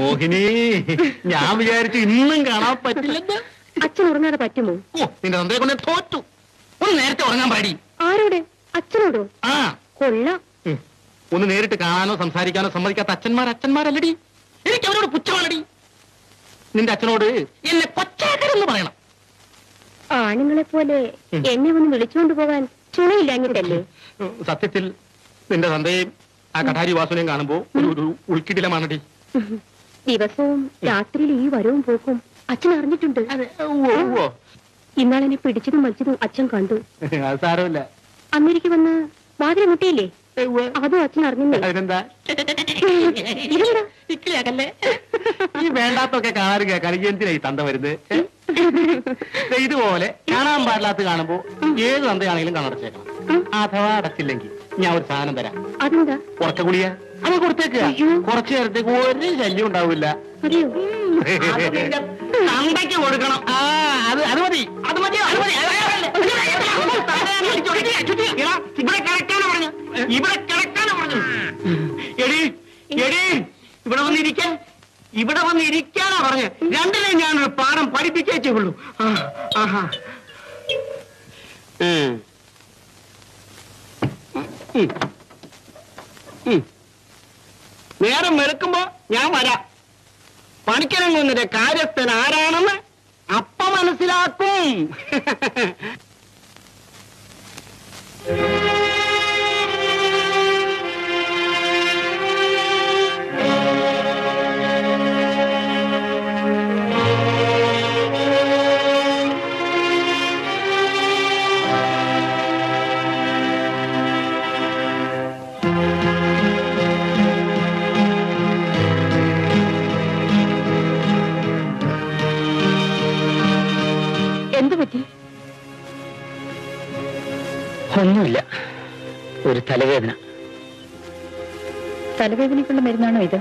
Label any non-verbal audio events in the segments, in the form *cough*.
മോഹിനി ഞാൻ വിചാരിച്ചു ഇന്നും കാണാൻ പറ്റില്ലെന്ന്. അച്ഛൻ ഉറങ്ങാതെ പറ്റുമോ? ഓ നിന്റെ തന്തയെ കൊണ്ട് തോറ്റു. ഒന്ന് നേരത്തെ ഉറങ്ങാൻ പാടി. ആരോട്? അച്ഛനോടോ? ആ. കൊള്ള. ഒന്ന് നേരിട്ട് കാണാനോ സംസാരിക്കാനോ സമ്മതിക്കാത്ത അച്ഛന്മാർ അച്ഛന്മാരല്ലടി. എനിക്ക് അവരോട് പുച്ഛമാണടി. നിന്റെ അച്ഛനോട് എന്നെ കൊച്ചാക്കരെന്ന് പറയണം. ആണുങ്ങളെ പോലെ എന്നെ ഒന്ന് വിളിച്ചുകൊണ്ട് പോകാൻ ചുണയില്ലാഞ്ഞിട്ടല്ലേ? അങ്ങനെയല്ലേ സത്യത്തിൽ നിന്റെ തന്തയും ആ കഠാരി വാസുനെയും കാണുമ്പോ ഒരു ഒരു ഉൾക്കിടിലമാണടി. ദിവസവും രാത്രിയിൽ ഈ വരവും പോക്കും. അച്ഛൻ അറിഞ്ഞിട്ടുണ്ട്. ഇന്നാളെന്നെ പിടിച്ചതും മരിച്ചതും അച്ഛൻ കണ്ടു. *laughs* സാരമില്ല. അമേരിക്ക വന്ന് വാതിൽ മുട്ടിയില്ലേ. അതും അച്ഛൻ അറിഞ്ഞില്ലേ? ഈ വേണ്ടാത്തൊക്കെ കാണാനും കേൾക്കാനും ഈ തന്ത വരുന്നത്? *laughs* ഇതുപോലെ കാണാൻ പാടില്ലാത്ത കാണുമ്പോ ഏത് തന്തയാണെങ്കിലും കണ്ണടച്ചേക്കണം. അഥവാ അടച്ചില്ലെങ്കിൽ ഞാൻ ഒരു സാധനം തരാം. അതെന്താ? ഉറക്ക അത് കൊടുത്തേക്ക്. കുറച്ചു നേരത്തേക്ക് ഒരു ശല്യം ഉണ്ടാവില്ല. തന്തയ്ക്ക് കൊടുക്കണം. ആ അത് അത് മതി. അത് മതി അത് മതി. ഇവിടെ കിടക്കാനാ പറഞ്ഞു. ഇവിടെ കിടക്കാനാ പറഞ്ഞു. എടി എടി ഇവിടെ വന്നിരിക്ക. ഇവിടെ വന്ന് ഇരിക്കാനാ പറഞ്ഞു. രണ്ടിനെ ഞാനൊരു പാഠം പഠിപ്പിച്ചേ ഉള്ളൂ. ആഹാ. ഉം. നേരം വെളുക്കുമ്പോ ഞാൻ വരാം. പണിക്കരങ്ങുന്നിന്റെ കാര്യസ്ഥൻ ആരാണെന്ന് അപ്പ മനസ്സിലാക്കും. *laughs* ഒന്നുമില്ല. ഒരു തലവേദന. തലവേദനയ്ക്കുള്ള മരുന്നാണോ ഇത്?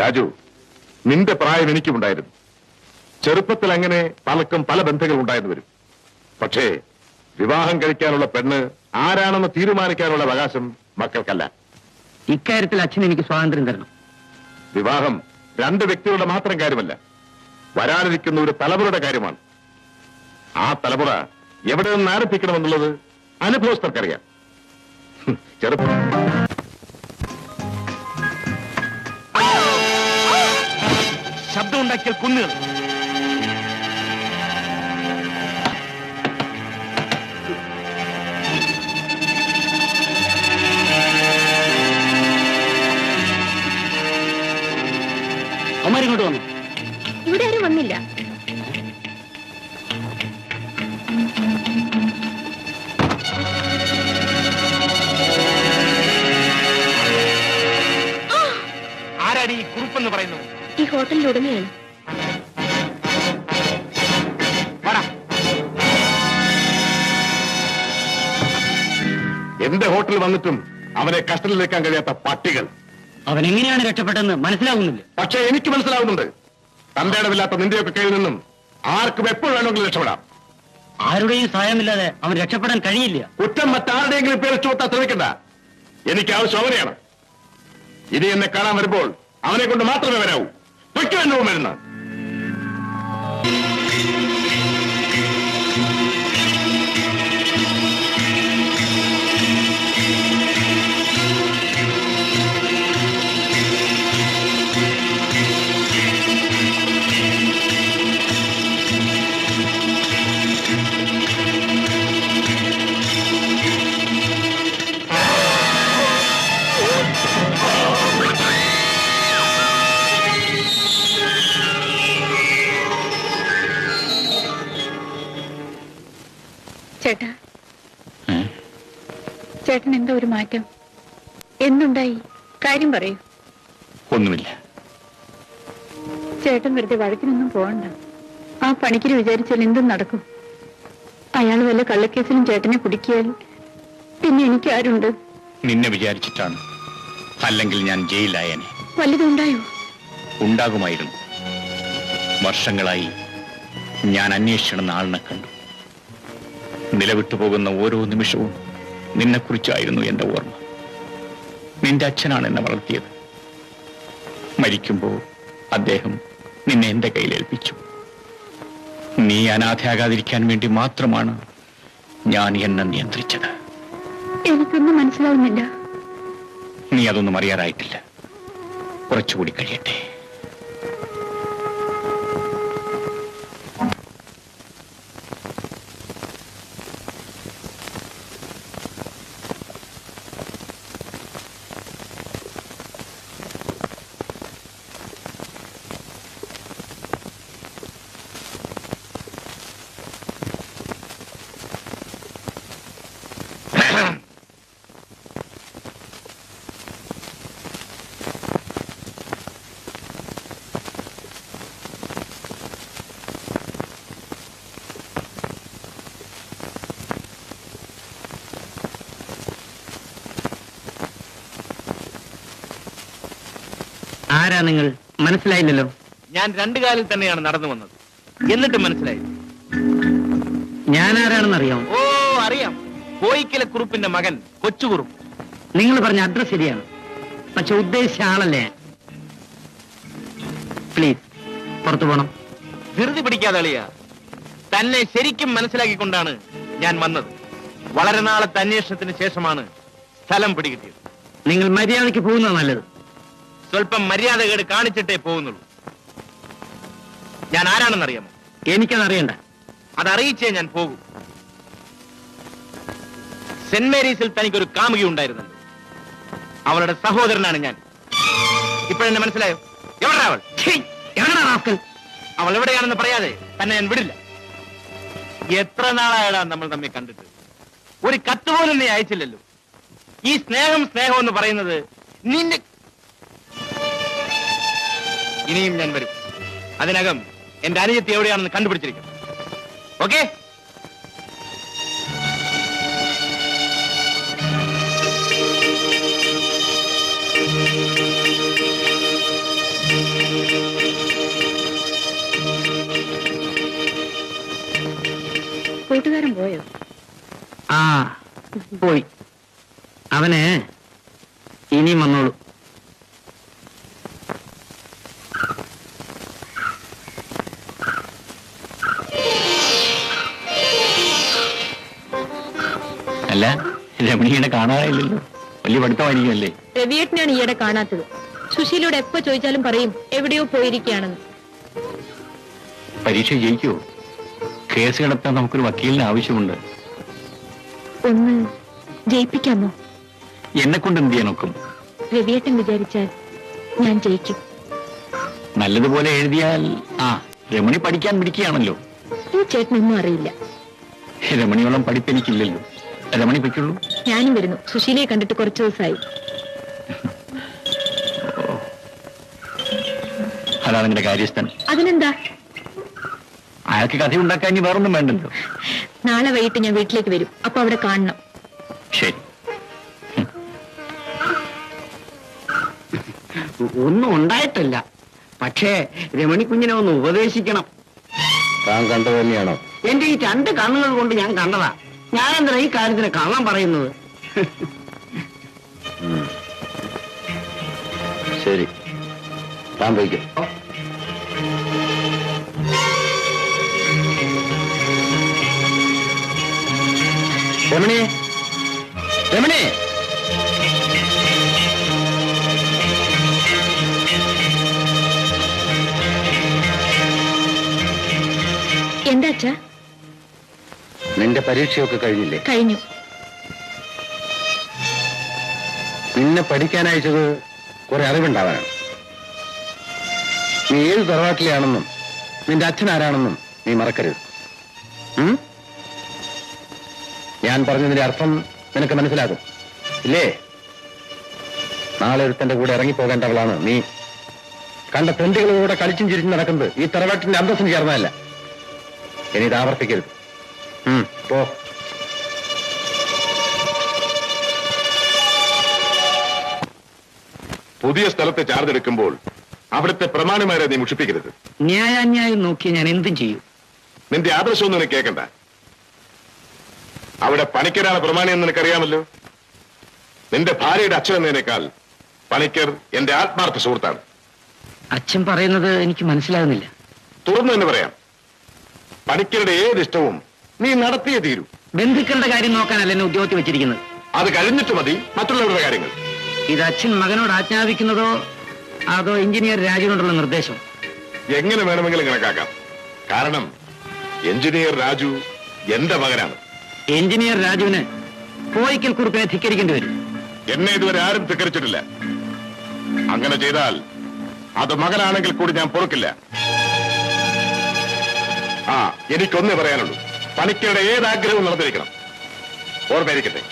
രാജു നിന്റെ പ്രായം എനിക്കുമുണ്ടായിരുന്നു. ചെറുപ്പത്തിൽ അങ്ങനെ പലർക്കും പല ബന്ധങ്ങൾ ഉണ്ടായിരുന്നു വരും. പക്ഷേ വിവാഹം കഴിക്കാനുള്ള പെണ്ണ് ആരാണെന്ന് തീരുമാനിക്കാനുള്ള അവകാശം മക്കൾക്കല്ല. ഇക്കാര്യത്തിൽ അച്ഛൻ എനിക്ക് സ്വാതന്ത്ര്യം തരണം. വിവാഹം രണ്ട് വ്യക്തികളുടെ മാത്രം കാര്യമല്ല. വരാനിരിക്കുന്ന ഒരു തലമുറയുടെ കാര്യമാണ്. ആ തലമുറ എവിടെ നിന്ന് ആരംഭിക്കണമെന്നുള്ളത് അനുഭവസ്ഥർക്കറിയാം. ചെറുപ്പം. ശബ്ദം കുന്നുകൾ. ഈ കുറുപ്പെന്ന് പറയുന്നു. ഈ ഹോട്ടലിന്റെ ഉടമയാണ്. വാടാ. എന്റെ ഹോട്ടലിൽ വന്നിട്ടും അവനെ കസ്റ്റഡിയിൽ വെക്കാൻ കഴിയാത്ത പട്ടികൾ. അവൻ എങ്ങനെയാണ് രക്ഷപ്പെട്ടെന്ന് മനസ്സിലാവുന്നില്ല. പക്ഷേ എനിക്ക് മനസ്സിലാവുന്നുണ്ട്. തന്റെ ഇടവില്ലാത്ത നിന്റെയൊക്കെ കയ്യിൽ നിന്നും ആർക്കും എപ്പോൾ വേണമെങ്കിലും രക്ഷപ്പെടാം. ആരുടെയും സഹായമില്ലാതെ അവൻ രക്ഷപ്പെടാൻ കഴിയില്ല. കുറ്റം മറ്റാരുടെയെങ്കിലും പേര് ചോട്ടാ ശ്രമിക്കണ്ട. എനിക്ക് ആവശ്യം അവനെയാണ്. ഇനി എന്നെ കാണാൻ വരുമ്പോൾ അവനെ കൊണ്ട് മാത്രമേ വരാവൂ പൊയ്ക്കോ എന്റെ മരുന്ന് ചേട്ടാ. ചേട്ടൻ എന്താ ഒരു മാറ്റം. എന്തുണ്ടായി? കാര്യം പറയൂ. ഒന്നുമില്ല. ചേട്ടൻ വെറുതെ വഴക്കിനൊന്നും പോകണ്ട. ആ പണിക്കിന് വിചാരിച്ചാൽ എന്തും നടക്കും. അയാൾ വല്ല കള്ളക്കേസിലും ചേട്ടനെ കുടുക്കിയാൽ പിന്നെ എനിക്ക് ആരുണ്ട് നിന്നെ വിചാരിച്ചിട്ടാണ്. അല്ലെങ്കിൽ ഞാൻ ജയിലായനെ വല്ലതും ഉണ്ടായോ ഉണ്ടാകുമായിരുന്നു. വർഷങ്ങളായി ഞാൻ അന്വേഷിച്ചിടുന്ന ആളിനെ കണ്ടു. നിലവിട്ടു പോകുന്ന ഓരോ നിമിഷവും നിന്നെക്കുറിച്ചായിരുന്നു എന്റെ ഓർമ്മ. നിന്റെ അച്ഛനാണ് എന്നെ വളർത്തിയത്. മരിക്കുമ്പോൾ അദ്ദേഹം നിന്നെ എന്റെ കയ്യിലേൽപ്പിച്ചു നീ അനാഥയാകാതിരിക്കാൻ വേണ്ടി മാത്രമാണ് ഞാൻ എന്നെ നിയന്ത്രിച്ചത്. എനിക്കൊന്നും മനസ്സിലാവുന്നില്ല. നീ അതൊന്നും അറിയാറായിട്ടില്ല. കുറച്ചുകൂടി കഴിയട്ടെ. ആരാ നിങ്ങൾ? മനസ്സിലായില്ലല്ലോ. ഞാൻ രണ്ടു കാലിൽ തന്നെയാണ് നടന്നു വന്നത്. എന്നിട്ട് മനസ്സിലായി? ഞാൻ ആരാണെന്ന് അറിയാമോ ഓ അറിയാം. കോയിക്കല കുറുപ്പിന്റെ മകൻ കൊച്ചുകുറുപ്പ് നിങ്ങൾ പറഞ്ഞ അഡ്രസ് ശരിയാണ്. പക്ഷെ ഉദ്ദേശിച്ച ആളല്ലേ പ്ലീസ് പുറത്തു പോണം. ധൃതി പിടിക്കാതെ അളിയ. തന്നെ ശരിക്കും മനസ്സിലാക്കിക്കൊണ്ടാണ് ഞാൻ വന്നത്. വളരെ നാളത്തെ അന്വേഷണത്തിന് ശേഷമാണ് സ്ഥലം പിടികിട്ടിയത്. നിങ്ങൾ മര്യാദയ്ക്ക് പോകുന്നത് നല്ലത്. സ്വല്പം മര്യാദകേട് കാണിച്ചിട്ടേ പോകുന്നുള്ളൂ. ഞാൻ ആരാണെന്നറിയാമോ? എനിക്കത് അറിയണ്ട അതറിയിച്ചേ ഞാൻ പോകൂ. സെന്റ് മേരീസിൽ തനിക്കൊരു കാമുകി ഉണ്ടായിരുന്നു അവളുടെ സഹോദരനാണ് ഞാൻ. ഇപ്പോഴെന്നെ മനസ്സിലായോ? എവിടെ അവൾ? അവൾ എവിടെയാണെന്ന് പറയാതെ തന്നെ ഞാൻ വിടില്ല. എത്ര നാളായടാ നമ്മൾ തമ്മിൽ കണ്ടിട്ട്? ഒരു കത്ത് പോലും നീ അയച്ചില്ലല്ലോ. ഈ സ്നേഹം സ്നേഹം എന്ന് പറയുന്നത് നിന്റെ ഇനിയും ഞാൻ വരും. അതിനകം എന്റെ അനുജത്തി എവിടെയാണെന്ന് കണ്ടുപിടിച്ചിരിക്കും. ഓക്കെ? കൂട്ടുകാരൻ പോയോ? ആ പോയി. അവന് ഇനിയും വന്നോളൂ. അല്ല രമണീനെ കാണാനില്ലല്ലോ വലിയ പഠിത്തമായിരിക്കുമല്ലേ? രവിയേട്ടനാണ് ഈയിടെ കാണാത്തത്. സുശീലയോട് എപ്പോ ചോദിച്ചാലും പറയും എവിടെയോ പോയിരിക്കുകയാണെന്ന്. പരീക്ഷ ജയിക്കുവോ? കേസ് കിടത്താൻ നമുക്കൊരു വക്കീലിന് ആവശ്യമുണ്ട്. ഒന്ന് ജയിപ്പിക്കാമോ? എന്നെ കൊണ്ട് എന്ത് ചെയ്യാനൊക്കും രവിയേട്ടൻ വിചാരിച്ചാൽ ഞാൻ ജയിക്കും. നല്ലതുപോലെ എഴുതിയാൽ ആ രമണി പഠിക്കാൻ പിടിക്കുകയാണല്ലോ ഈ ചേട്ടനൊന്നും അറിയില്ല. രമണിയോളം പഠിപ്പെനിക്കില്ലല്ലോ. രമണി പൊയ്ക്കുള്ളൂ. ഞാനും വരുന്നു. സുശീലയെ കണ്ടിട്ട് കുറച്ചു ദിവസമായി. അതാ നിങ്ങളുടെ കാര്യസ്ഥൻ. അതിനെന്താ? അയാൾക്ക് കഥ ഉണ്ടാക്കാൻ ഇനി വേറൊന്നും വേണ്ടല്ലോ. നാളെ വൈകിട്ട് ഞാൻ വീട്ടിലേക്ക് വരും. അപ്പൊ അവിടെ കാണണം. ശരി. ഒന്നും ഉണ്ടായിട്ടല്ല. പക്ഷേ രമണി കുഞ്ഞിനെ ഒന്ന് ഉപദേശിക്കണം. താൻ കണ്ടത് തന്നെയാണോ? എന്റെ ഈ രണ്ട് കണ്ണുകൾ കൊണ്ട് ഞാൻ കണ്ടതാ. ഞാൻ എന്താ ഈ കാര്യത്തിന് കള്ളം പറയുന്നത്? ശരി. താൻ പോയിക്കോ. രമണി. രമണി. നിന്റെ പരീക്ഷയൊക്കെ കഴിഞ്ഞില്ലേ? കഴിഞ്ഞു. നിന്നെ പഠിക്കാൻ അയച്ചത് കുറെ അറിവുണ്ടാവാനാണ്. നീ ഏത് തറവാട്ടിലെയാണെന്നും നിന്റെ അച്ഛൻ ആരാണെന്നും നീ മറക്കരുത്? ഞാൻ പറഞ്ഞതിന്റെ അർത്ഥം നിനക്ക് മനസ്സിലാകും. ഇല്ലേ? നാളെ ഒരുത്തന്റെ കൂടെ ഇറങ്ങിപ്പോകേണ്ടവളാണ് നീ. കണ്ട പെണ്ടുകളോടെ കളിച്ചും ചിരിച്ചും നടക്കുന്നത് ഈ തറവാട്ടിന്റെ അന്തസ്സിന് ചേർന്നതല്ല. ഇനി ഇത് ആവർത്തിക്കരുത്. പോ പുതിയ സ്ഥലത്തെ ചാർജ് എടുക്കുമ്പോൾ അവിടുത്തെ പ്രമാണിമാരെ നീ മുഷിപ്പിക്കരുത്. ന്യായാന്യായം നോക്കി ഞാൻ എന്തും ചെയ്യും. നിന്റെ ആദർശമൊന്നും എനിക്ക് കേൾക്കണ്ട. അവിടെ പണിക്കരാണ് പ്രമാണി എന്ന് നിനക്കറിയാമല്ലോ? നിന്റെ ഭാര്യയുടെ അച്ഛൻ എന്നതിനേക്കാൾ പണിക്കർ എന്റെ ആത്മാർത്ഥ സുഹൃത്താണ്. അച്ഛൻ പറയുന്നത് എനിക്ക് മനസ്സിലാകുന്നില്ല. തുറന്നു തന്നെ പറയാം. പണിക്കരുടെ ഏത് ഇഷ്ടവും നീ നടത്തിയേ തീരൂ. ബന്ധുക്കളുടെ കാര്യം നോക്കാനല്ല എന്നെ ഉദ്യോഗത്തിൽ വെച്ചിരിക്കുന്നത്? അത് കഴിഞ്ഞിട്ട് മതി. മറ്റുള്ളവരുടെ കാര്യങ്ങൾ. ഇത് അച്ഛൻ മകനോട് ആജ്ഞാപിക്കുന്നതോ അതോ എഞ്ചിനീയർ രാജുവിനോടുള്ള നിർദ്ദേശം? എങ്ങനെ വേണമെങ്കിലും കണക്കാക്കാം. കാരണം എഞ്ചിനീയർ രാജു എന്റെ മകനാണ്. എഞ്ചിനീയർ രാജുവിന് പോയിക്കൽ കുറിപ്പിനെ ധിക്കരിക്കേണ്ടി വരും. എന്നെ ഇതുവരെ ആരും ധിക്കരിച്ചിട്ടില്ല. അങ്ങനെ ചെയ്താൽ അത് മകനാണെങ്കിൽ കൂടി ഞാൻ പൊറുക്കില്ല. ആ എനിക്കൊന്നേ പറയാനുള്ളൂ. പണിക്കരുടെ ഏതാഗ്രഹവും നടന്നിരിക്കണം ഓർമ്മയിരിക്കട്ടെ